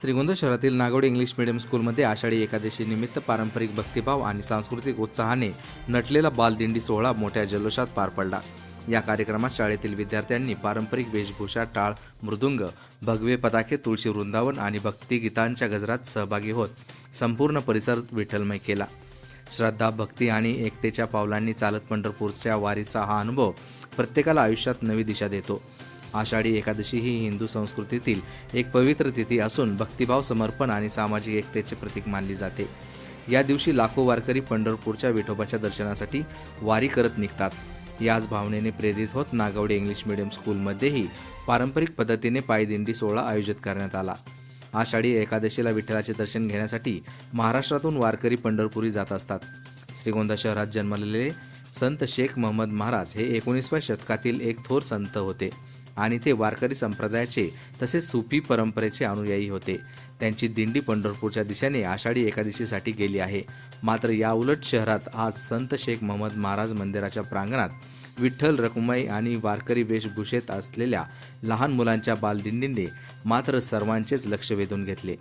श्रीगोंदा शहरातील नागोड English medium स्कूलमध्ये आषाढी एकादशी निमित्त पारंपरिक भक्तिभाव आणि सांस्कृतिक उत्साहाने नटलेला बालदिंडी सोहळा मोठ्या जल्लोषात पार पडला. या कार्यक्रमात शाळेतील विद्यार्थ्यांनी पारंपरिक वेशभूषा टाळ मृदुंग भगवे पताके तुळशी वृंदावन आणि भक्तिगीतांच्या गजरात सहभागी होत संपूर्ण परिसर विठ्ठलमय केला. श्रद्धा भक्ती आणि एकतेच्या पावलांनी चालत पंढरपूरच्या वारीचा हा अनुभव प्रत्येकाला आयुष्यात नवी दिशा देतो. आषाढी एकादशी ही हिंदू संस्कृतीतील एक पवित्र तिथी असून भक्तिभाव समर्पण आणि सामाजिक एकतेचे प्रतीक मानली जाते. या दिवशी लाखो वारकरी पंढरपूरच्या विठोबाच्या दर्शनासाठी वारी करत निघतात. याच भावनेने प्रेरित होत नागवडे इंग्लिश मीडियम स्कूलमध्येही पारंपरिक पद्धतीने पायदिंडी सोहळा आयोजित करण्यात आला. आषाढी एकादशीला विठ्ठलाचे दर्शन घेण्यासाठी महाराष्ट्रातून वारकरी पंढरपुरी जात असतात. श्रीगोंदा शहरात जन्मलेले संत शेख महम्मद महाराज हे एकोणीसव्या शतकातील एक थोर संत होते. आणि ते वारकरी संप्रदायाचे तसेच सुफी परंपरेचे अनुयायी होते. त्यांची दिंडी पंढरपूरच्या दिशेने आषाढी एकादशीसाठी गेली आहे. मात्र या उलट शहरात आज संत शेख महमद महाराज मंदिराच्या प्रांगणात विठ्ठल रकुमाई आणि वारकरी वेशभूषेत असलेल्या लहान मुलांच्या बालदिंडीने मात्र सर्वांचेच लक्ष वेधून घेतले.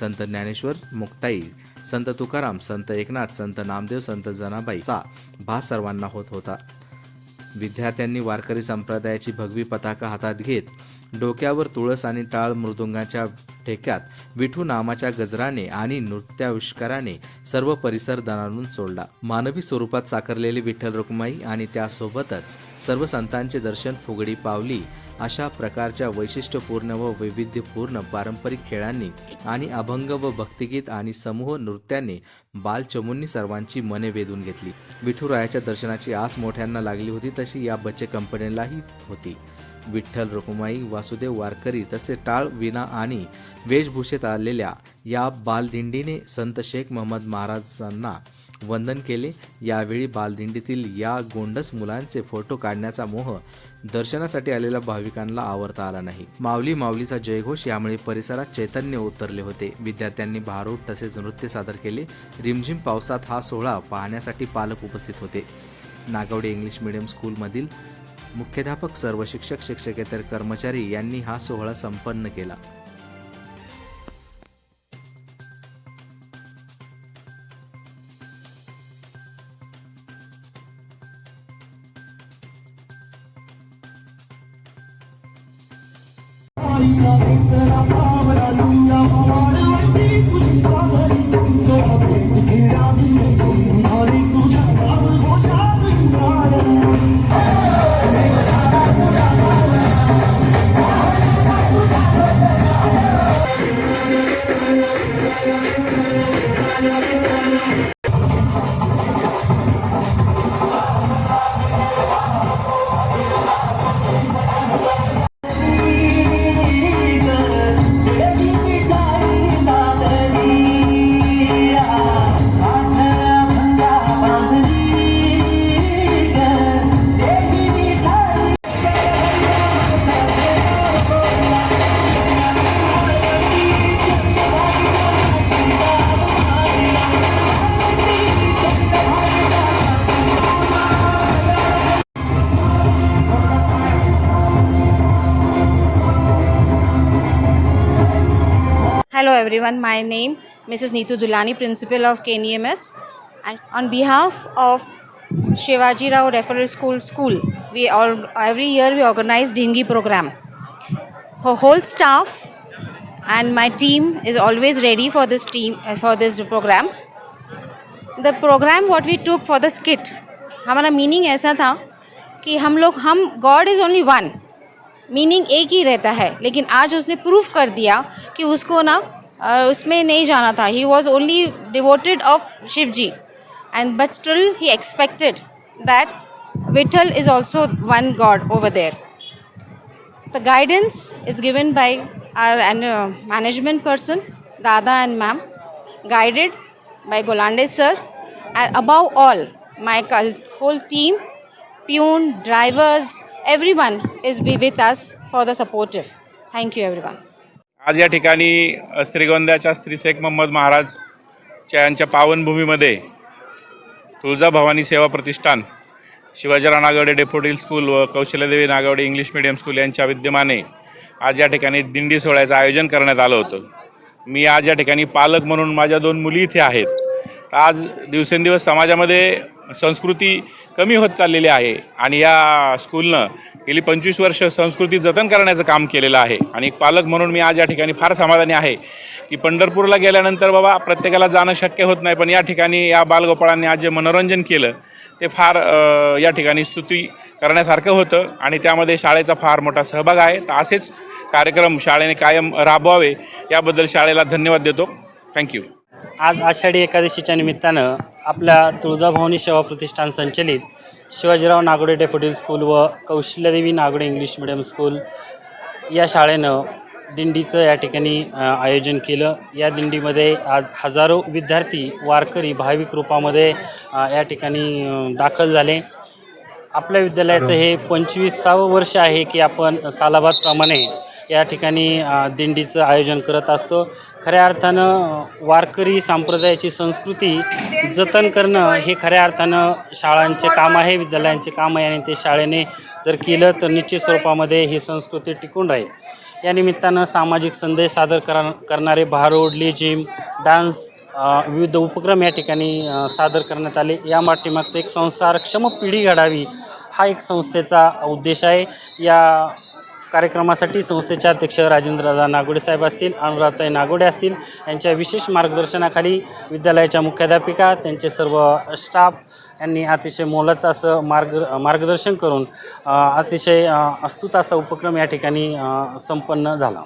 संत ज्ञानेश्वर मुक्ताई संत तुकाराम संत एकनाथ संत नामदेव संत जनाबाईचा भास सर्वांना होत होता. विद्यार्थ्यांनी वारकरी संप्रदायाची भगवी पताका हातात घेत डोक्यावर तुळस आणि टाळ मृदुंगाच्या ठेक्यात विठू नामाच्या गजराने आणि नृत्याविष्काराने सर्व परिसर दणानून सोडला. मानवी स्वरूपात साकारलेली विठ्ठल रुक्माई आणि त्यासोबतच सर्व संतांचे दर्शन फुगडी पावली अशा प्रकारच्या वैशिष्ट्यपूर्ण व वैविध्यपूर्ण पारंपरिक खेळांनी आणि अभंग व भक्तिगीत आणि समूह नृत्याने बालचमूंनी सर्वांची मने वेधून घेतली. विठुरायाच्या दर्शनाची आस मोठ्यांना लागली होती तशी या बच्चे कंपनीलाही होती. विठ्ठल रुक्माई वासुदेव वारकरी तसे टाळ विना आणि वेशभूषेत आलेल्या या बालदिंडीने संत शेख महम्मद महाराजांना वंदन केले. यावेळी बालदिंडीतील या गोंडस मुलांचे फोटो काढण्याचा मोह दर्शनासाठी आलेल्या भाविकांना आवरता आला नाही. माऊली माऊलीचा जयघोष यामुळे परिसरात चैतन्य उतरले होते. विद्यार्थ्यांनी भारूड तसेच नृत्य सादर केले. रिमझिम पावसात हा सोहळा पाहण्यासाठी पालक उपस्थित होते. नागवडे इंग्लिश मिडियम स्कूलमधील मुख्याध्यापक सर्व शिक्षक शिक्षकेतर कर्मचारी यांनी हा सोहळा संपन्न केला. Love is the Hello everyone, my name Mrs. Neetu Dulani, Principal of KNEMS. And on behalf of Shivaji Rao Referral School School, we all every year we organize Dingi program. Her whole staff and my team is always ready for this team uh, for this program. The program what we took for the skit, हमारा meaning ऐसा था कि हम लोग हम God is only one Meaning एक ही रहता है लेकिन आज उसने प्रूफ कर दिया कि उसको ना उसमें नहीं जाना था। He was only devoted of Shiv ji and but still he expected that Vitthal is also one God over there the guidance is given by our management person Dada and ma'am guided by Golande sir. And above all my cul- whole team Pune, drivers, everyone is be with us for the supportive thank you everyone आज या ठिकाणी श्रीगोंद्याच्या श्री शेख मोहम्मद महाराज यांच्या पावनभूमीमध्ये तुळजाभवानी सेवा प्रतिष्ठान Shivajirao Nagawade daffodil school व Kaushalyadevi Nagawade English medium school यांच्या विद्यमाने आज या ठिकाणी दिंडी सोहळ्याचं आयोजन करण्यात आलं होतं. मी आज या ठिकाणी पालक म्हणून माझ्या दोन मुली इथे आहेत. तर आज दिवसेंदिवस समाजामध्ये संस्कृती कमी होत चाललेली आहे. आणि या स्कूलनं गेली पंचवीस वर्ष संस्कृती जतन करण्याचं काम केलेलं आहे. आणि एक पालक म्हणून मी आज या ठिकाणी फार समाधानी आहे की पंढरपूरला गेल्यानंतर बाबा प्रत्येकाला जाणं शक्य होत नाही पण या ठिकाणी या बालगोपाळांनी आज जे मनोरंजन केलं ते फार या ठिकाणी स्तुती करण्यासारखं होतं. आणि त्यामध्ये शाळेचा फार मोठा सहभाग आहे. तर असेच कार्यक्रम शाळेने कायम राबवावे याबद्दल शाळेला धन्यवाद देतो. थँक्यू आज आषाढी एकादशीच्या निमित्तानं आपल्या तुळजाभवानी सेवा प्रतिष्ठान संचलित शिवाजीराव नागोडे डेप्युटी स्कूल व Kaushalyadevi Nagode English medium school या शाळेनं दिंडीचं या ठिकाणी आयोजन केलं. या दिंडीमध्ये आज हजारो विद्यार्थी वारकरी भाविक रूपामध्ये या ठिकाणी दाखल झाले. आपल्या विद्यालयाचं हे पंचवीसावं वर्ष आहे की आपण सालाबादप्रमाणे या ठिकाणी दिंडीचं आयोजन करत असतो. खऱ्या अर्थानं वारकरी संप्रदायाची संस्कृती जतन करणं हे खऱ्या अर्थानं शाळांचे काम आहे विद्यालयांचे काम आहे आणि ते शाळेने जर केलं तर निश्चित स्वरूपामध्ये ही संस्कृती टिकून राहील. या निमित्तानं सामाजिक संदेश सादर करा करणारे भारूड लेझिम डान्स विविध उपक्रम या ठिकाणी सादर करण्यात आले. या पाठीमागचं एक संसारक्षम पिढी घडावी हा एक संस्थेचा उद्देश आहे. या कार्यक्रमासाठी संस्थेचे अध्यक्ष राजेंद्रदा नागोडे साहेब असतील अनुराधताई नागोडे असतील यांच्या विशेष मार्गदर्शनाखाली विद्यालयाच्या मुख्याध्यापिका त्यांचे सर्व स्टाफ यांनी अतिशय मोलाचं असं मार्ग मार्गदर्शन करून अतिशय अस्तुत असा उपक्रम या ठिकाणी संपन्न झाला.